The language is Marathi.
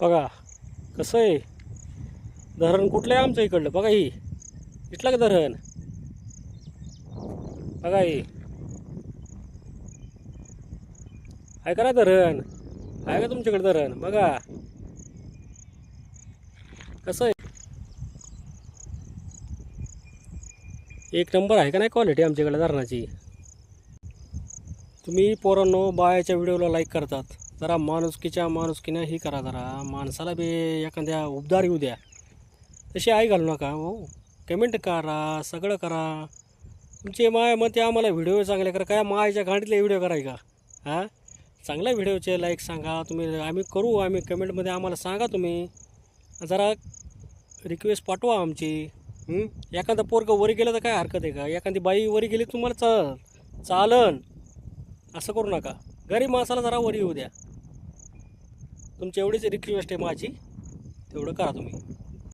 बघा कसं आहे? धरण कुठलं आहे आमचं इकडलं? बघा ही. इथलं का धरण? बघा ही. आहे का ना धरण? आहे का तुमच्याकडे धरण? बघा. कसं आहे? एक नंबर आहे का नाही क्वालिटी आमच्याकडे धरणाची? तुम्ही पोरांनो बायाच्या व्हिडिओला लाईक करतात. जरा माणुसकीच्या माणुसकीनं ही करा जरा. माणसाला बी एखाद्या उबदार येऊ द्या. तशी आई घालू नका हो. कमेंट करा सगळं करा. तुमचे माय मग ते आम्हाला व्हिडिओ चांगले करा. काय मायाच्या गांडीतले व्हिडिओ कराय का? हां? चांगल्या व्हिडिओचे लाईक सांगा. तुम्ही आम्ही करू आम्ही कमेंटमध्ये आम्हाला सांगा तुम्ही. जरा रिक्वेस्ट पाठवा आमची. एखादा एखादं पोरगं वरी गेलं तर काय हरकत आहे का? एखादी बाई वरी गेली तुम्हाला चाल चालन. असं करू नका. गरीब माणसाला जरा वरी येऊ द्या. तुमची एवढीच रिक्वेस्ट आहे माझी. तेवढं करा तुम्ही.